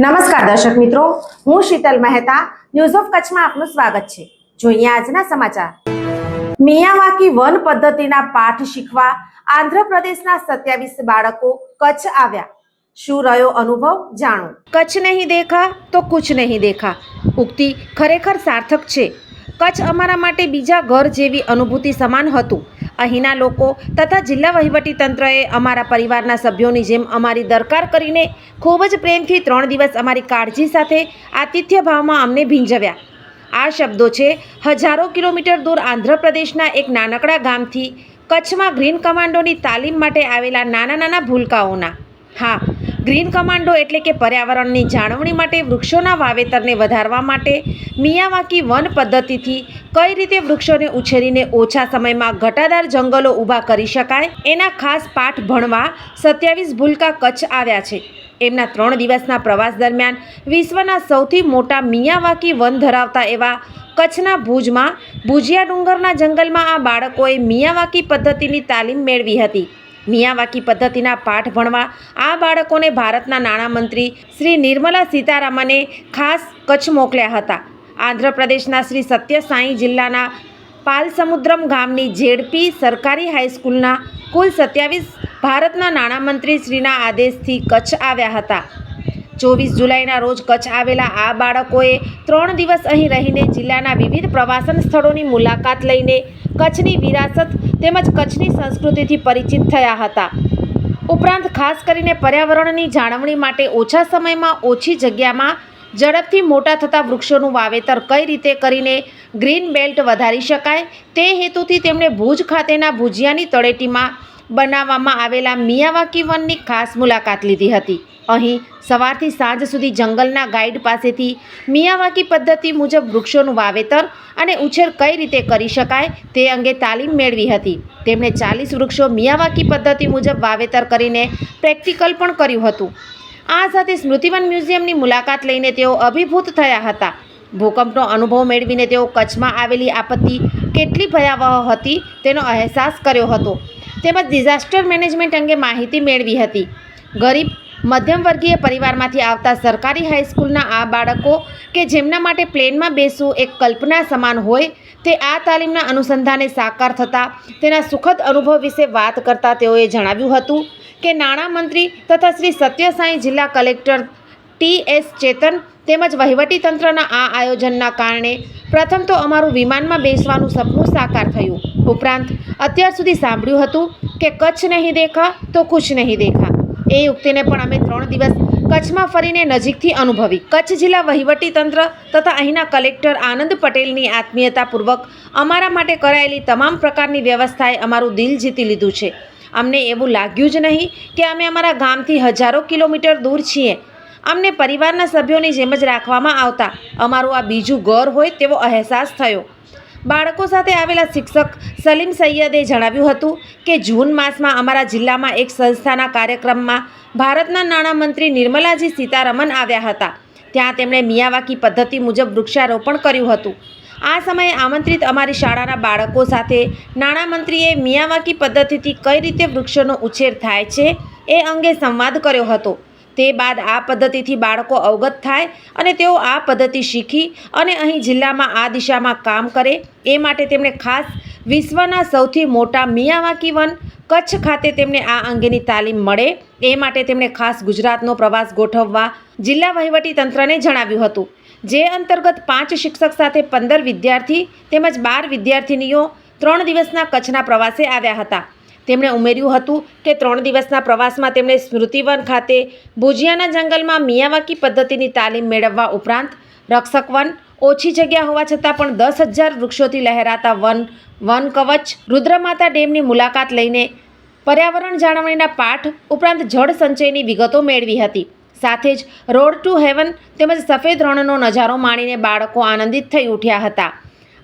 નમસ્કાર દર્શક મિત્રો, હું શીતલ મહેતા ન્યૂઝ ઓફ કચ્છમાં આપનું સ્વાગત છે. જોઈએ આજના સમાચાર. મિયાવાકી વન પદ્ધતિના પાઠ શીખવા આંધ્રપ્રદેશના સત્યાવીસ બાળકો કચ્છ આવ્યા. શું રહ્યો અનુભવ? જાણો. કચ્છ નહીં દેખા તો કુછ નહીં દેખા. ઉક્તિ ખરેખર સાર્થક છે. કચ્છ અમારા માટે બીજા ઘર જેવી અનુભૂતિ સમાન હતું. અહીંના લોકો તથા જિલ્લા વહીવટી તંત્રએ અમારા પરિવારના સભ્યોની જેમ અમારી દરકાર કરીને ખૂબ જ પ્રેમથી ત્રણ દિવસ અમારી કાળજી સાથે આતિથ્ય ભાવમાં અમને ભીંજવ્યા. આ શબ્દો છે, હજારો કિલોમીટર દૂર આંધ્રપ્રદેશના એક નાનકડા ગામથી કચ્છમાં ગ્રીન કમાન્ડોની તાલીમ માટે આવેલા નાના નાના ભૂલકાઓના. હા ગ્રીન કમાન્ડો એટલે કે પર્યાવરણની જાળવણી માટે વૃક્ષોના વાવેતરને વધારવા માટે મિયાવાકી વન પદ્ધતિથી કઈ રીતે વૃક્ષોને ઉછેરીને ઓછા સમયમાં ઘટાદાર જંગલો ઊભા કરી શકાય એના ખાસ પાઠ ભણવા સત્યાવીસ ભૂલકા કચ્છ આવ્યા છે. એમના ત્રણ દિવસના પ્રવાસ દરમિયાન વિશ્વના સૌથી મોટા મિયાવાકી વન ધરાવતા એવા કચ્છના ભુજમાં ભુજિયા ડુંગરના જંગલમાં આ બાળકોએ મિયાવાકી પદ્ધતિની તાલીમ મેળવી હતી. મિયાવાકી પદ્ધતિના પાઠ ભણવા આ બાળકોને ભારતના નાણામંત્રી શ્રી નિર્મલા સીતારામને ખાસ કચ્છ મોકલ્યા હતા. આંધ્રપ્રદેશના શ્રી સત્યસાઈ જિલ્લાના પાલસમુદ્રમ ગામની જેડપી સરકારી હાઈસ્કૂલના કુલ સત્યાવીસ ભારતના નાણામંત્રી શ્રીના આદેશથી કચ્છ આવ્યા હતા. ચોવીસ જુલાઈના રોજ કચ્છ આવેલા આ બાળકોએ ત્રણ દિવસ અહીં રહીને જિલ્લાના વિવિધ પ્રવાસન સ્થળોની મુલાકાત લઈને કચ્છની વિરાસત તેમજ કચ્છની સંસ્કૃતિથી પરિચિત થયા હતા. ઉપરાંત ખાસ કરીને પર્યાવરણની જાળવણી માટે ઓછા સમયમાં ઓછી જગ્યામાં ઝડપથી મોટા થતા વૃક્ષોનું વાવેતર કઈ રીતે કરીને ગ્રીન બેલ્ટ વધારી શકાય તે હેતુથી તેમણે ભુજ ખાતેના ભુજિયાની તળેટીમાં બનાવવામાં આવેલા મિયાવાકી વનની ખાસ મુલાકાત લીધી હતી. અહીં સવારથી સાંજ સુધી જંગલના ગાઈડ પાસેથી મિયાવાકી પદ્ધતિ મુજબ વૃક્ષોનું વાવેતર અને ઉછેર કઈ રીતે કરી શકાય તે અંગે તાલીમ મેળવી હતી. તેમણે ચાલીસ વૃક્ષો મિયાવાકી પદ્ધતિ મુજબ વાવેતર કરીને પ્રેક્ટિકલ પણ કર્યું હતું. આ સાથે સ્મૃતિવન મ્યુઝિયમની મુલાકાત લઈને તેઓ અભિભૂત થયા હતા. ભૂકંપનો અનુભવ મેળવીને તેઓ કચ્છમાં આવેલી આપત્તિ કેટલી ભયાવહ હતી તેનો અહેસાસ કર્યો હતો. તેમજ ડિઝાસ્ટર મેનેજમેન્ટ અંગે માહિતી મેળવી હતી. ગરીબ મધ્યમ વર્ગીય પરિવારમાંથી આવતા સરકારી હાઈસ્કૂલના આ બાળકો કે જેમના માટે પ્લેનમાં બેસવું એક કલ્પના સમાન હોય, તે આ તાલીમના અનુસંધાને સાકાર થતાં, તેના સુખદ અનુભવ વિશે વાત કરતાં તેઓએ જણાવ્યું હતું કે નાણામંત્રી તથા શ્રી સત્યસાઈ જિલ્લા કલેક્ટર ટી એસ ચેતન તેમજ વહીવટીતંત્રના આ આયોજનના કારણે પ્રથમ તો અમારું વિમાનમાં બેસવાનું સપનું સાકાર થયું. ઉપરાંત અત્યાર સુધી સાંભળ્યું હતું કે કચ્છ નહીં દેખા તો કુછ નહીં દેખા. એ યુક્તિને પણ અમે ત્રણ દિવસ કચ્છમાં ફરીને નજીકથી અનુભવી. કચ્છ જિલ્લા વહીવટી તંત્ર તથા અહીંના કલેક્ટર આનંદ પટેલની આત્મીયતાપૂર્વક અમારા માટે કરાયેલી તમામ પ્રકારની વ્યવસ્થાએ અમારું દિલ જીતી લીધું છે. અમને એવું લાગ્યું જ નહીં કે અમે અમારા ગામથી હજારો કિલોમીટર દૂર છીએ. અમને પરિવારના સભ્યોની જેમ જ રાખવામાં આવતા. અમારું આ બીજું ઘર હોય તેવો અહેસાસ થયો. બાળકો સાથે આવેલા શિક્ષક સલીમ સૈયદે જણાવ્યું હતું કે જૂન માસમાં અમારા જિલ્લામાં એક સંસ્થાના કાર્યક્રમમાં ભારતના નાણામંત્રી નિર્મલાજી સીતારમન આવ્યા હતા. ત્યાં તેમણે મિયાવાકી પદ્ધતિ મુજબ વૃક્ષારોપણ કર્યું હતું. આ સમયે આમંત્રિત અમારી શાળાના બાળકો સાથે નાણામંત્રીએ મિયાવાકી પદ્ધતિથી કઈ રીતે વૃક્ષોનો ઉછેર થાય છે એ અંગે સંવાદ કર્યો હતો. તે બાદ આ પદ્ધતિથી બાળકો અવગત થાય અને તેઓ આ પદ્ધતિ શીખી અને અહીં જિલ્લામાં આ દિશામાં કામ કરે. એ માટે તેમણે ખાસ વિશ્વના સૌથી મોટા મિયાવાકી વન કચ્છ ખાતે તેમને આ અંગેની તાલીમ મળે. એ માટે તેમણે ખાસ ગુજરાતનો પ્રવાસ ગોઠવવા જિલ્લા વહીવટી તંત્રને જણાવ્યું હતું. જે અંતર્ગત પાંચ શિક્ષક સાથે પંદર વિદ્યાર્થી તેમજ બાર વિદ્યાર્થિનીઓ ત્રણ દિવસના કચ્છના પ્રવાસે આવ્યા હતા. તેમણે ઉમેર્યું હતું કે ત્રણ દિવસના પ્રવાસમાં તેમણે સ્મૃતિવન ખાતે ભુજિયાના જંગલમાં મિયાવાકી પદ્ધતિની તાલીમ મેળવવા ઉપરાંત રક્ષક વન, ઓછી જગ્યા હોવા છતાં પણ દસ હજાર વૃક્ષોથી લહેરાતા વન વન કવચ, રુદ્રમાતા ડેમની મુલાકાત લઈને પર્યાવરણ જાળવણીના પાઠ ઉપરાંત જળ સંચયની વિગતો મેળવી હતી. સાથે જ રોડ ટુ હેવન તેમજ સફેદ રણનો નજારો માણીને બાળકો આનંદિત થઈ ઉઠ્યા હતા.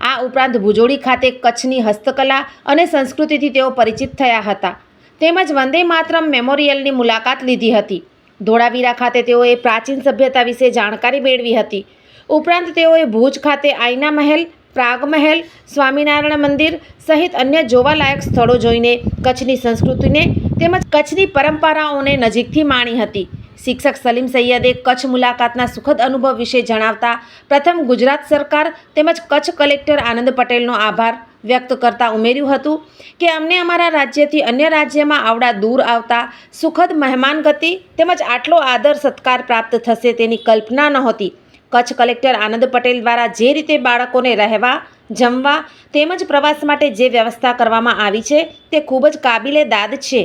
આ ઉપરાંત ભુજોડી ખાતે કચ્છની હસ્તકલા અને સંસ્કૃતિથી તેઓ પરિચિત થયા હતા. તેમજ વંદે માતરમ મેમોરિયલની મુલાકાત લીધી હતી. ધોળાવીરા ખાતે તેઓએ પ્રાચીન સભ્યતા વિશે જાણકારી મેળવી હતી. ઉપરાંત તેઓએ ભુજ ખાતે આઈના મહેલ, પ્રાગ મહેલ, સ્વામિનારાયણ મંદિર સહિત અન્ય જોવાલાયક સ્થળો જોઈને કચ્છની સંસ્કૃતિને તેમજ કચ્છની પરંપરાઓને નજીકથી માણી હતી. શિક્ષક સલીમ સૈયદે કચ્છ મુલાકાતના સુખદ અનુભવ વિશે જણાવતા, પ્રથમ ગુજરાત સરકાર તેમજ કચ્છ કલેક્ટર આનંદ પટેલનો આભાર વ્યક્ત કરતા ઉમેર્યું હતું કે, અમને અમારા રાજ્યથી અન્ય રાજ્યમાં આવડા દૂર આવતા સુખદ મહેમાનગતિ તેમજ આટલો આદર સત્કાર પ્રાપ્ત થશે તેની કલ્પના નહોતી. કચ્છ કલેક્ટર આનંદ પટેલ દ્વારા જે રીતે બાળકોને રહેવા, જમવા તેમજ પ્રવાસ માટે જે વ્યવસ્થા કરવામાં આવી છે તે ખૂબ જ કાબિલે દાદ છે.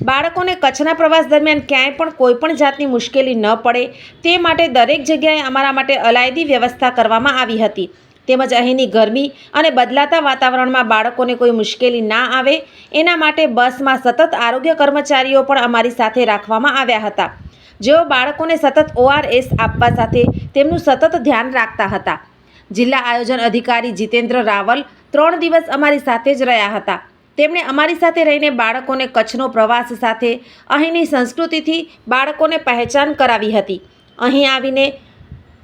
બાળકોને કચ્છના પ્રવાસ દરમિયાન ક્યાંય પણ કોઈ પણ જાતની મુશ્કેલી ન પડે તે માટે દરેક જગ્યાએ અમારા માટે અલાયદી વ્યવસ્થા કરવામાં આવી હતી. તેમજ અહીંની ગરમી અને બદલાતા વાતાવરણમાં બાળકોને કોઈ મુશ્કેલી ના આવે એના માટે બસમાં સતત આરોગ્ય કર્મચારીઓ પણ અમારી સાથે રાખવામાં આવ્યા હતા. જેઓ બાળકોને સતત ઓઆરએસ આપવા સાથે તેમનું સતત ધ્યાન રાખતા હતા. જિલ્લા આયોજન અધિકારી જીતેન્દ્ર રાવલ ત્રણ દિવસ અમારી સાથે જ રહ્યા હતા. તેમણે અમારી સાથે રહીને બાળકોને કચ્છનો પ્રવાસ સાથે અહીંની સંસ્કૃતિથી બાળકોને પહેચાન કરાવી હતી. અહીં આવીને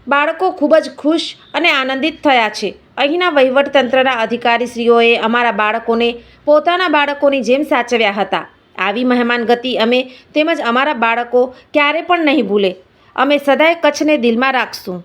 બાળકો ખૂબ જ ખુશ અને આનંદિત થયા છે. અહીંના વહીવટતંત્રના અધિકારીશ્રીઓએ અમારા બાળકોને પોતાના બાળકોની જેમ સાચવ્યા હતા. આવી મહેમાન ગતિ અમે તેમજ અમારા બાળકો ક્યારે પણ નહીં ભૂલે. અમે સદાય કચ્છને દિલમાં રાખશું.